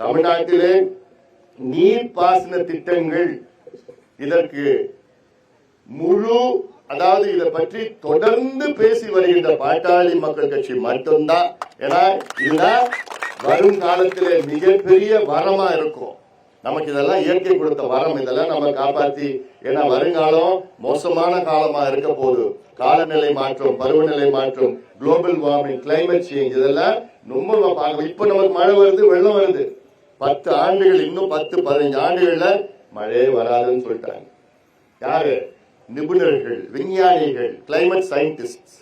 தமிழ்நாட்டிலே நீர்ப்பாசன திட்டங்கள் இதற்கு முழு அதாவது இதை பற்றி தொடர்ந்து பேசி வருகின்ற பாட்டாளி மக்கள் கட்சி மட்டும்தான். ஏன்னா இதுதான் வருங்காலத்தில மிகப்பெரிய வரமா இருக்கும். நமக்கு இதெல்லாம் இயற்கை கொடுத்த வரம். இதெல்லாம் நம்ம காப்பாத்தி ஏன்னா வருங்காலம் மோசமான காலமா இருக்க போது காலநிலை மாற்றம் பருவநிலை மாற்றம் குளோபல் வார்மிங் கிளைமேட் சேஞ்ச் இதெல்லாம் ரொம்ப நம்ம பார்க்கணும் இப்ப நமக்கு மழை வருது வெள்ளம் வருது. பத்து ஆண்டுகள் இன்னும் பத்து பதினஞ்சு ஆண்டுகள்ல மழையே வராதுன்னு சொல்லிட்டாங்க. யாரு? நிபுணர்கள் விஞ்ஞானிகள் கிளைமேட் சயின்டிஸ்ட்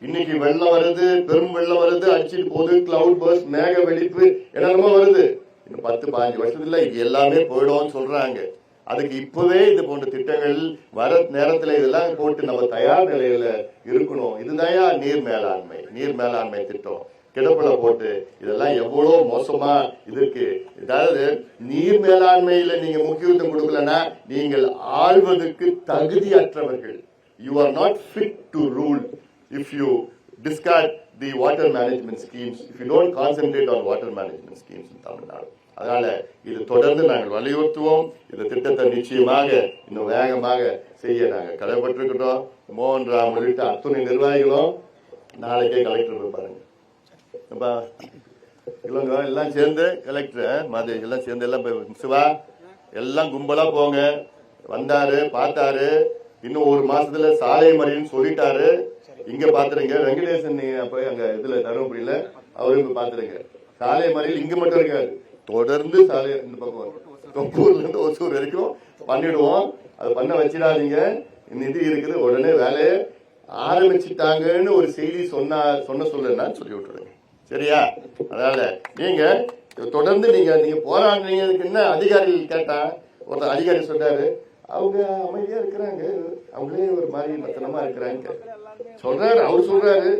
இன்னைக்கு வெள்ளம் வருது பெரும் வெள்ளம் வருது அடிச்சிட்டு போகுது கிளவுட் பர்ஸ்ட் மேக வெடிப்பு என்னென்னமோ வருது. இன்னும் பத்து பதினஞ்சு வருஷத்துல இது எல்லாமே போயிடும்னு சொல்றாங்க. அதுக்கு இப்பவே இது போன்ற திட்டங்கள் வர நேரத்துல இதெல்லாம் போட்டு நம்ம தயார் நிலையில இருக்கணும். இதுதான் நீர் மேலாண்மை நீர் மேலாண்மை திட்டம். கிடப்பில போட்டு இதெல்லாம் எவ்வளவு மோசமா இருக்கு. அதாவது நீர் மேலாண்மையில நீங்க முக்கியத்துவம் கொடுக்கலன்னா நீங்கள் ஆழ்வதற்கு தகுதியற்றவர்கள். You are not fit to rule if you discard the water management schemes if you don't concentrate on water management schemes Tamil Nadu அதனால இது தொடர்ந்து நாங்கள் வலியுறுத்துவோம். இந்த திட்டத்தை நிச்சயமாக இன்னும் வேகமாக செய்ய நாங்கள் கடமைப்பட்டிருக்கிறோம் மோகன் ராம் உள்ளிட்ட அத்துணை நிர்வாகிகளும் நாளைக்கே கலெக்டர் போய் பாருங்க அப்பா இவங்க எல்லாம் சேர்ந்து கலெக்டர் மாதிரி எல்லாம் சேர்ந்து எல்லாம் சிவா எல்லாம் கும்பலா போங்க. வந்தாரு பார்த்தாரு. இன்னும் ஒரு மாசத்துல சாலை மறியல்னு சொல்லிட்டாரு. இங்க பாத்துருங்க. வெங்கடேசன் போய் அங்க இதுல தருமபுரியில அவரு பாத்துருங்க. சாலை மறியல் இங்க மட்டும் இருக்காது. தொடர்ந்து சாலை இந்த பக்கம் தொப்பூர்ல இருந்து ஒசூர் வரைக்கும் பண்ணிடுவோம். அது பண்ண வச்சிடாதீங்க. இந்த இது இருக்குது. உடனே வேலையை ஆரம்பிச்சிட்டாங்கன்னு ஒரு செய்தி சொன்னா சொன்ன சொல்லுன்னா சொல்லி விட்டுருங்க சரியா? அதனால நீங்க தொடர்ந்து நீங்க நீங்க போராடுறீங்க என்ன அதிகாரிகள் கேட்டா? ஒருத்தர் அதிகாரி சொன்னாரு அவங்க அமைதியா இருக்கிறாங்க. அவங்களே ஒரு மாதிரி மத்தனமா இருக்கிறாங்க. சொல்றாரு அவர் சொல்றாரு.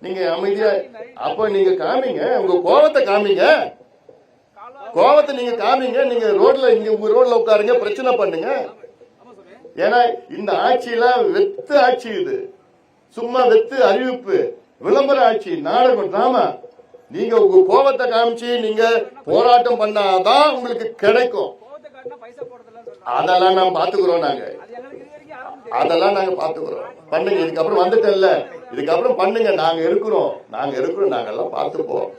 நீங்க அமைதியா அப்ப நீங்க காமிங்க. உங்க கோபத்தை காமிங்க. கோபத்தை நீங்க காமிங்க. நீங்க ரோட்ல இங்க உங்க ரோட்ல உட்காருங்க பிரச்சனை பண்ணுங்க. ஏன்னா இந்த ஆட்சியெல்லாம் வெத்து ஆட்சி இது. சும்மா வெத்து அறிவிப்பு. விளம்பர ஆட்சி நாடகம் டிராமா நீங்க உங்க கோபத்தை காமிச்சு நீங்க போராட்டம் பண்ணாதான் உங்களுக்கு கிடைக்கும். அதெல்லாம் நாம் பாத்துக்கிறோம் நாங்க. அதெல்லாம் நாங்க பாத்துக்கிறோம். பண்ணுங்க இதுக்கப்புறம் வந்துட்டேன்ல. இதுக்கப்புறம் பண்ணுங்க நாங்க இருக்கிறோம். நாங்க இருக்கிறோம் நாங்க எல்லாம் பாத்துப்போம்